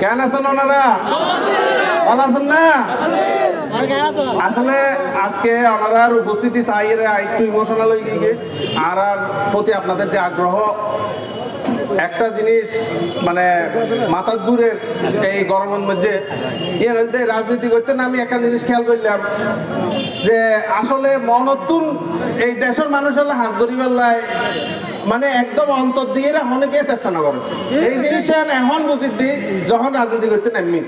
কেন আছেন ওনারা? ভালো আছেন না? আসলে আজকে ওনারার উপস্থিতি চাই একটু ইমোশনাল হয়ে গিয়ে, আর আর প্রতি আপনাদের যে আগ্রহ একটা জিনিস মানে মাথার ঘুরে এই গরমের মধ্যে ইয়ে রাজনীতি করতে না আমি একটা জিনিস খেয়াল করলাম যে আসলে মনতুন এই দেশের মানুষ হলে হাঁস গরিবেল্লায় মানে একদম অন্তর দিয়ে অনেকে চেষ্টা না করে। এই জিনিসটা এখন বুঝি দি, যখন রাজনীতি করতে নামি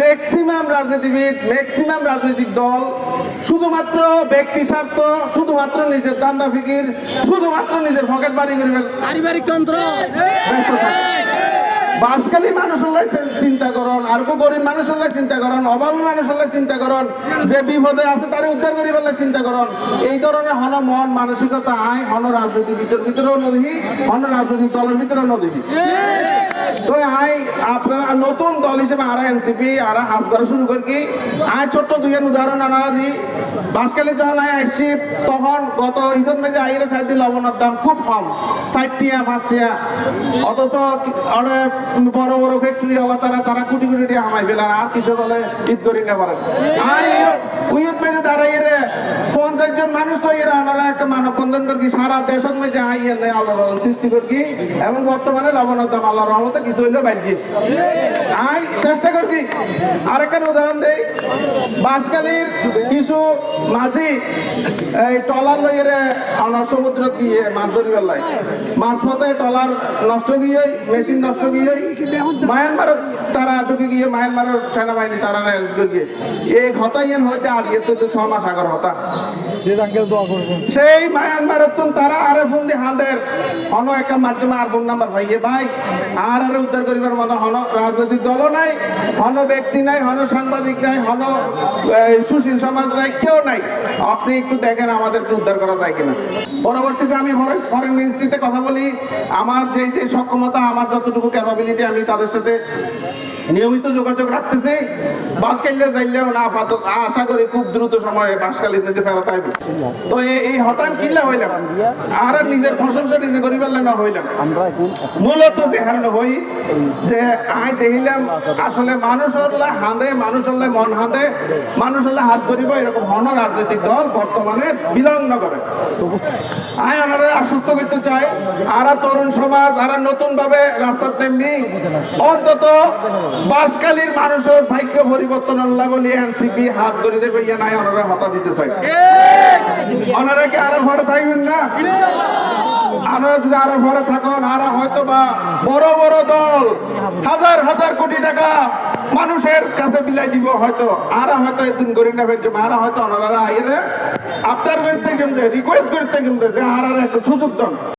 ম্যাক্সিমাম রাজনীতিবিদ ম্যাক্সিমাম রাজনৈতিক দল শুধুমাত্র ব্যক্তি স্বার্থ শুধুমাত্র নিজের দান্দা ফিকির শুধুমাত্র নিজের পকেট বাড়ি করিবেন পারিবারিক তন্ত্র। ব্যস্ত বাসকালী মানুষ চিন্তা করন আর গরিব মানুষ চিন্তা করন অভাবী মানুষ চিন্তা করন যে বিপদে আছে তারে উদ্ধার করি বলে চিন্তা করন। এই ধরনের হন মন মানসিকতা আয় হন রাজনীতির ভিতর ভিতরেও নদী হন রাজনৈতিক দলের ভিতরেও নদী। তো আই আপনারা নতুন দল হিসেবে আরা এনসিপি, আরা হাস করা শুরু করি আয় ছোট্ট দুই উদাহরণ আনা দি। বাসকালে যখন আয় আসছি তখন গত ঈদের মেজে আইরে সাইড দিয়ে লবণের দাম খুব কম ষাট টিয়া পাঁচ টিয়া অথচ অনেক বড় বড় ফ্যাক্টরি হলো তারা তারা কোটি কোটি টিয়া হামাই ফেলার আর কিছু বলে ঈদ করি না পারে। আই উইয়ত মেজে দাঁড়াই রে। পঞ্চাশ জন মানুষ এরা ওনারা একটা মানব বন্ধন করি সারা দেশত মেজে আই এনে আল্লাহ সৃষ্টি করি এবং বর্তমানে লবণের দাম আল্লাহ রহমতে কিছু হইলেও বাইর গিয়ে আই চেষ্টা করি আরেকটা উদাহরণ দেই। বাঁশখালীর কিছু মাঝি এই টলার লইয়ে অনার সমুদ্র গিয়ে মাছ ধরিবার লাই। মাছ পথে টলার নষ্ট গিয়ে মেশিন নষ্ট গিয়ে মায়ানমার তারা ঢুকে গিয়ে মায়ানমারের সেনাবাহিনী তারা অ্যারেস্ট করে গিয়ে এই হতাইয়েন হইতে আজ এত তো ছ মাস আগর হতা। সেই তুন তারা আরে ফোন দিয়ে হাঁদের হন একটা মাধ্যমে আর ফোন নাম্বার ভাইয়ে, ভাই, আর আরে উদ্ধার করিবার মতো হন রাজনৈতিক দলও নাই, হন ব্যক্তি নাই, হন সাংবাদিক নাই, হন সুশীল সমাজ নাই, কেউ নাই। আপনি একটু দেখেন আমাদেরকে উদ্ধার করা যায় কিনা। পরবর্তীতে আমি ফরেন মিনিস্ট্রিতে কথা বলি। আমার যে যে সক্ষমতা, আমার যতটুকু ক্যাপাবিলিটি আমি তাদের সাথে নিয়মিত যোগাযোগ রাখতেছি। বাসকাইলে যাইলেও না আপাতত আশা করি খুব দ্রুত সময়ে বাসকালিতে যে ফেরত আইব। তো এই- হতান কিল্লা হইলাম? আর নিজের প্রশংসা নিজে করি পারলে না হইলাম। মূলত যে হারণে হই যে আই দেখিলাম, আসলে মানুষ হলে হাঁদে মানুষ হলে মন হাঁদে মানুষ হলে হাত করিব এরকম হন রাজনৈতিক দল বর্তমানে বিলগ্ন করে আয় ওনারা আশ্বস্ত করতে চাই, আর তরুণ সমাজ, আর নতুন ভাবে রাস্তার তেমনি অন্তত বাসকালীর মানুষের ভাগ্য পরিবর্তন আল্লাহ বলি এনসিপি হাজ করে দেবে ইয়ে নাই ওনারা হতা দিতে চাই ওনারা কি আরও ঘরে থাকবেন না? আপনারা যদি আরও ঘরে থাকুন আর হয়তো বা বড় বড় দল হাজার হাজার কোটি টাকা মানুষের কাছে বিলাই দিব হয়তো আর হয়তো এদিন করি না আর হয়তো ওনারা আইরে আবদার করতে কিন্তু রিকোয়েস্ট করতে কিন্তু যে আর একটা সুযোগ দেন।